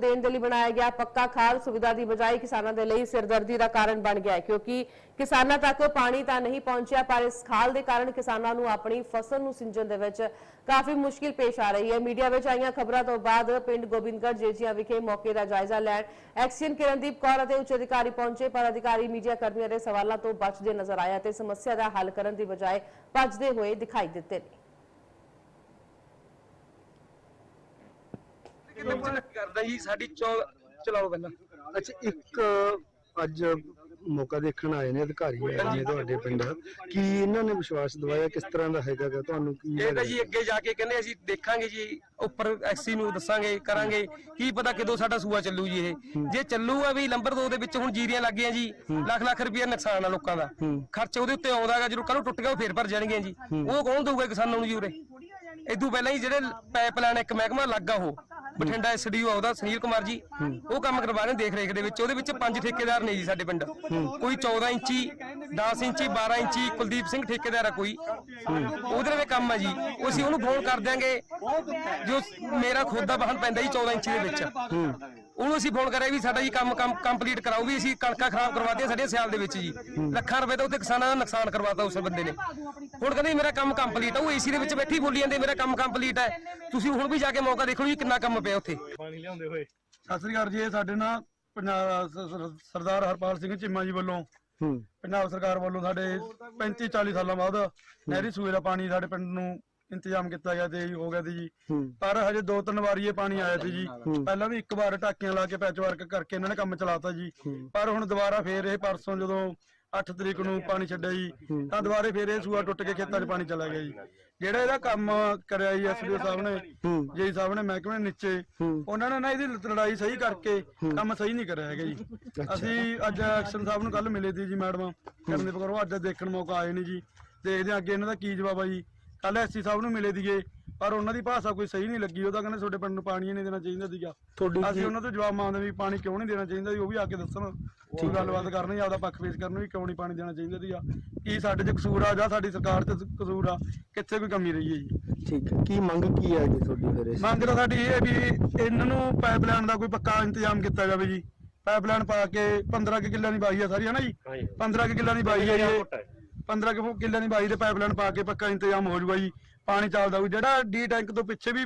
ਦੇਣ ਦੇ ਲਈ ਬਣਾਇਆ ਗਿਆ ਪੱਕਾ ਖਾਲ ਸੁਵਿਧਾ ਦੀ ਬਜਾਏ ਕਿਸਾਨਾਂ ਦੇ ਲਈ ਸਿਰਦਰਦੀ ਦਾ ਕਾਰਨ ਬਣ ਗਿਆ ਹੈ, ਕਿਉਂਕਿ ਕਿਸਾਨਾਂ ਤੱਕ ਪਾਣੀ ਤਾਂ ਨਹੀਂ ਪਹੁੰਚਿਆ, ਪਰ ਇਸ ਖਾਲ ਦੇ ਕਾਰਨ ਕਿਸਾਨਾਂ ਨੂੰ ਆਪਣੀ ਫਸਲ ਨੂੰ ਸਿੰਜਣ ਦੇ ਵਿੱਚ ਕਾਫੀ ਮੁਸ਼ਕਿਲ ਪੇਸ਼ ਆ ਰਹੀ ਹੈ। ਮੀਡੀਆ ਵਿੱਚ ਆਈਆਂ ਖਬਰਾਂ ਤੋਂ ਬਾਅਦ ਪਿੰਡ ਗੋਬਿੰਦਗੜ੍ਹ ਜੇਜੀਆਂ ਵਿਖੇ ਮੌਕੇ ਦਾ ਜਾਇਜ਼ਾ ਲੈਣ ਐਕਸੀਅਨ ਕਿਰਨਦੀਪ ਕੌਰ ਅਤੇ ਉੱਚ ਅਧਿਕਾਰੀ ਪਹੁੰਚੇ, ਪਰ ਅਧਿਕਾਰੀ ਮੀਡੀਆ ਕਰਮੀਆਂ ਦੇ ਸਵਾਲਾਂ ਤੋਂ ਬਚਦੇ ਨਜ਼ਰ ਆਇਆ ਤੇ ਸਮੱਸਿਆ ਦਾ ਹੱਲ ਕਰਨ ਦੀ ਬਜਾਏ ਭੱਜਦੇ ਹੋਏ ਦਿਖਾਈ ਦਿੱਤੇ ਨੇ। ਵਿੱਚ ਨੱਕੀ ਕਰਦਾ ਜੀ ਸਾਡੀ ਚਲਾਓ ਪਹਿਲਾਂ। ਅੱਛਾ ਇੱਕ ਅੱਜ ਮੌਕਾ ਦੇਖਣ ਆਏ ਨੇ ਅਧਿਕਾਰੀ ਆਏ ਨੇ ਤੁਹਾਡੇ ਪਿੰਡ। ਕੀ ਇਹਨਾਂ ਨੇ ਵਿਸ਼ਵਾਸ ਦਿਵਾਇਆ? ਕਿਸ ਤਰ੍ਹਾਂ ਦਾ ਹੈਗਾ ਗਾ? ਤੁਹਾਨੂੰ ਕੀ ਇਹ ਤਾਂ ਜੀ ਅੱਗੇ ਜਾ ਕੇ ਕਹਿੰਦੇ ਅਸੀਂ ਦੇਖਾਂਗੇ ਜੀ ਉੱਪਰ ਐਕਸੀ ਨੂੰ ਦੱਸਾਂਗੇ ਕਰਾਂਗੇ। ਕੀ ਪਤਾ ਕਿਦੋਂ ਸਾਡਾ ਸੂਆ ਚੱਲੂ ਜੀ ਇਹ। ਜੇ ਚੱਲੂਗਾ ਵੀ ਨੰਬਰ 2 ਦੇ ਵਿੱਚ ਹੁਣ ਜੀਰੀਆਂ ਲੱਗ ਗਈਆਂ ਜੀ ਲੱਖ ਲੱਖ ਰੁਪਏ ਨੁਕਸਾਨ ਆ ਲੋਕਾਂ ਦਾ। ਖਰਚ ਉਹਦੇ ਉੱਤੇ ਆਉਂਦਾਗਾ ਜਦੋਂ ਕੱਲ ਟੁੱਟ ਗਿਆ ਉਹ ਫੇਰ ਭਰ ਜਾਣਗੇ ਜੀ। ਉਹ ਕੌਣ ਦਊਗਾ ਕਿਸਾਨਾਂ ਨੂੰ ਜੀ ਉਰੇ? ਇਦੋਂ ਪਹਿਲਾਂ ਹੀ ਜਿਹੜੇ ਪਾਈਪਲਾਈਨ ਇੱਕ ਮਹਿਕਮਾ ਲੱਗਾ ਉਹ। ਬਠਿੰਡਾ ਐਸਡੀਓ ਆਉਦਾ, ਸੁਨੀਲ ਕੁਮਾਰ ਜੀ, ਉਹ ਕੰਮ ਕਰਵਾ ਰਹੇ ਦੇਖ ਰੇਖ ਦੇ ਵਿੱਚ। ਉਹਦੇ ਵਿੱਚ ਪੰਜ ਠੇਕੇਦਾਰ ਨੇ ਜੀ ਸਾਡੇ ਪਿੰਡ। ਕੋਈ 14 ਇੰਚੀ 10 ਇੰਚੀ 12 ਇੰਚੀ, ਕੁਲਦੀਪ ਸਿੰਘ ਠੇਕੇਦਾਰ ਆ ਕੋਈ। ਉਹਦੇ ਨਾਲ ਕੰਮ ਆ ਜੀ। ਅਸੀਂ ਉਹਨੂੰ ਫੋਨ ਕਰ ਦਿਆਂਗੇ। ਜੋ ਮੇਰਾ ਖੁਦ ਦਾ ਵਾਹਨ ਪੈਂਦਾ ਜੀ 14 ਇੰਚੀ ਦੇ ਵਿੱਚ। ਉਹਨੂੰ ਅਸੀਂ ਫੋਨ ਕਰਿਆ ਵੀ ਸਾਡਾ ਜੀ ਕੰਮ ਕੰਮ ਕੰਪਲੀਟ ਕਰਾਓ ਵੀ ਅਸੀਂ ਕਣਕਾਂ ਖਰਾਬ ਕਰਵਾਤੀਆਂ ਸਾਡੀਆਂ ਸਿਆਲ ਦੇ ਵਿੱਚ ਜੀ। ਲੱਖਾਂ ਰੁਪਏ ਦਾ ਉੱਤੇ ਕਿਸਾਨਾਂ ਦਾ ਨੁਕਸਾਨ ਕਰਵਾਤਾ ਉਸ ਬੰਦੇ ਨੇ। ਹੁਣ ਕਹਿੰਦੇ ਮੇਰਾ ਕੰਮ ਕੰਪਲੀਟ ਆ ਉਹ ਏਸੀ ਦੇ ਵਿੱਚ ਬੈਠੀ ਬੋਲੀ ਜਾਂਦੇ ਮੇਰਾ ਕੰਮ ਕੰਪਲੀਟ ਹੈ ਤੁਸੀਂ ਹੁਣ ਵੀ ਜਾ ਕੇ ਮੌਕਾ ਦੇਖੋ ਜੀ ਕਿੰਨਾ ਕੰਮ ਪਿਆ ਉੱਥੇ। ਸਤਿ ਸ੍ਰੀ ਅਕਾਲ ਜੀ ਇਹ ਸਾਡੇ ਨਾ ਪੰਜਾਬ ਸਰਦਾਰ ਹਰਪਾਲ ਸਿੰਘ ਚੀਮਾ ਜੀ ਵੱਲੋਂ। ਹੂੰ। ਪੰਜਾਬ ਸਰਕਾਰ ਵੱਲੋਂ ਸਾਡੇ 35 40 ਸਾਲਾਂ ਬਾਅਦ ਨਹਿਰੀ ਸੂਏ ਦਾ ਪਾਣੀ ਸਾਡੇ ਪਿੰਡ ਨੂੰ ਇੰਤਜ਼ਾਮ ਕੀਤਾ ਗਿਆ ਤੇ ਹੋ ਗਿਆ ਸੀ ਜੀ। ਪਰ ਹਜੇ ਦੋ ਤਿੰਨ ਵਾਰੀ ਇਹ ਪਾਣੀ ਆਇਆ ਸੀ ਜੀ। ਪਹਿਲਾਂ ਵੀ ਇੱਕ ਵਾਰ ਟਾਕੀਆਂ ਲਾ ਕੇ ਪੈਚ ਵਰਕ ਕਰਕੇ ਇਹਨਾਂ ਨੇ ਕੰਮ ਚਲਾਤਾ ਜੀ। ਪਰ ਹੁਣ ਦੁਬਾਰਾ ਫੇਰ ਇਹ ਪਰਸੋਂ ਜਦੋਂ 8 ਤਰੀਕ ਨੂੰ ਪਾਣੀ ਛੱਡਿਆ ਜੀ ਤਾਂ ਦੁਬਾਰੇ ਫੇਰ ਇਹ ਸੂਆ ਟੁੱਟ ਕੇ ਖੇਤਾਂ 'ਚ ਪਾਣੀ ਚਲਾ ਗਿਆ ਜੀ। ਜਿਹੜਾ ਇਹਦਾ ਕੰਮ ਕਰਿਆ ਜੀ ਐਸਡੀਓ ਸਾਹਿਬ ਨੇ। ਜੀ ਸਾਹਿਬ ਨੇ ਮਹਿਕਮੇ ਦੇ ਨੀਚੇ ਉਹਨਾਂ ਨੇ ਨਾ ਇਹਦੀ ਲੜਾਈ ਸਹੀ ਕਰਕੇ ਕੰਮ ਸਹੀ ਨਹੀਂ ਕਰਿਆ ਹੈਗਾ ਜੀ। ਅਸੀਂ ਅੱਜ ਐਕਸ਼ਨ ਸਾਹਿਬ ਨੂੰ ਕੱਲ ਮਿਲੇ ਸੀ ਜੀ ਮੈਡਮ। ਕਰਨਦੀਪ ਕੌਰ ਉਹ ਅੱਜ ਦੇਖਣ ਮੌਕਾ ਆਏ ਨਹੀਂ ਜੀ। ਦੇਖਦੇ ਅੱਗੇ ਇਹਨਾਂ ਦਾ ਕੀ ਜਵਾਬ ਆ ਜੀ। ਕੱਲ ਐਸਸੀ ਸਾਹਿਬ ਨੂੰ ਮਿਲੇ ਦੀਏ ਪਰ ਉਹਨਾਂ ਦੀ ਭਾਸ਼ਾ ਕੋਈ ਸਹੀ ਨਹੀਂ ਲੱਗੀ ਉਹ ਤਾਂ ਕਹਿੰਦੇ ਤੁਹਾਡੇ ਪਿੰਡ ਨੂੰ ਪਾਣੀ ਨਹੀਂ ਦੇਣਾ ਚਾਹੀਦਾ ਸੀਗਾ। ਤੁਹਾਡੀ ਅਸੀਂ ਉਹਨਾਂ ਤੋਂ ਜਵਾਬ ਮੰਗਦੇ ਵੀ ਪਾਣੀ ਕਿਉਂ ਨਹੀਂ ਦੇਣਾ ਚਾਹੀਦਾ ਜੀ ਉਹ ਵੀ ਆ ਕੇ ਦੱਸਣ। ਉਹ ਗੱਲਬਾਤ ਕਰਨੀ ਆਪਦਾ ਪੱਖ ਪੇਸ਼ ਕਰਨ ਵੀ ਕਿਉਂ ਨਹੀਂ ਪਾਣੀ ਦੇਣਾ ਚਾਹੀਦਾ ਸੀਗਾ। ਕੀ ਸਾਡੇ 'ਚ ਕਸੂਰ ਆ ਜਾਂ ਸਾਡੀ ਸਰਕਾਰ 'ਚ ਕਸੂਰ ਆ ਕਿੱਥੇ ਕੋਈ ਕਮੀ ਰਹੀ ਹੈ ਜੀ। ਠੀਕ ਹੈ। ਕੀ ਮੰਗ ਕੀ ਹੈ ਜੀ ਤੁਹਾਡੀ ਫਿਰ ਇਸ ਮੰਗ ਤਾਂ ਸਾਡੀ ਇਹ ਹੈ ਵੀ ਇਹਨਾਂ ਨੂੰ ਪਾਈਪਲਾਈਨ ਦਾ ਕੋਈ ਪੱਕਾ ਇੰਤਜ਼ਾਮ ਕੀਤਾ ਜਾਵੇ ਜੀ। ਪਾਈਪਲਾਈਨ ਪਾ ਕੇ 15 ਕਿ ਕਿੱਲਿਆਂ ਦੀ ਬਾਈ ਆ ਸਾਰੀ ਹੈ ਨਾ ਜੀ? 15 ਕਿ ਕਿੱਲਿਆਂ ਦੀ ਬਾਈ ਹੈ ਜੀ। 15 ਕਿ ਕਿੱਲਿਆਂ ਦੀ ਬਾਈ ਦੇ ਪਾਈਪਲਾਈਨ ਪਾ ਕੇ ਪੱਕਾ ਇੰਤਜ਼ਾਮ ਹੋ ਜਾਊਗਾ ਜੀ। ਪਾਣੀ ਚੱਲਦਾ ਹੋਊ। ਜਿਹੜਾ ਡੀ ਟੈਂਕ ਤੋਂ ਪਿੱਛੇ ਵੀ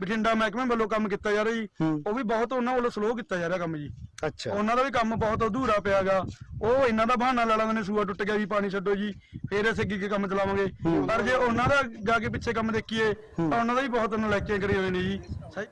ਬਠਿੰਡਾ ਮਹਿਕਮੇ ਵੱਲੋਂ ਕੰਮ ਕੀਤਾ ਜਾ ਰਿਹਾ ਜੀ ਹੂੰ। ਉਹ ਵੀ ਬਹੁਤ ਉਹਨਾਂ ਵੱਲੋਂ ਸਲੋ ਕੀਤਾ ਜਾ ਰਿਹਾ ਕੰਮ ਜੀ। ਅੱਛਾ। ਉਹਨਾਂ ਦਾ ਵੀ ਕੰਮ ਬਹੁਤ ਅਧੂਰਾ ਪਿਆਗਾ। ਉਹ ਇਹਨਾਂ ਦਾ ਬਹਾਨਾ ਲਾ ਲੈਂਦੇ ਨੇ ਸੂਆ ਟੁੱਟ ਗਿਆ ਜੀ ਪਾਣੀ ਛੱਡੋ ਜੀ ਫੇਰ ਅਸੀਂ ਅੱਗੇ ਅੱਗੇ ਕੰਮ ਚਲਾਵਾਂਗੇ। ਪਰ ਜੇ ਉਹਨਾਂ ਦਾ ਜਾ ਕੇ ਪਿੱਛੇ ਕੰਮ ਦੇਖੀਏ ਤਾਂ ਉਹਨਾਂ ਦਾ ਵੀ ਬਹੁਤ ਨਲਾਇਕੀਆਂ ਕਰੀ ਹੋਏ ਨੇ ਜੀ। ਸਹੀ।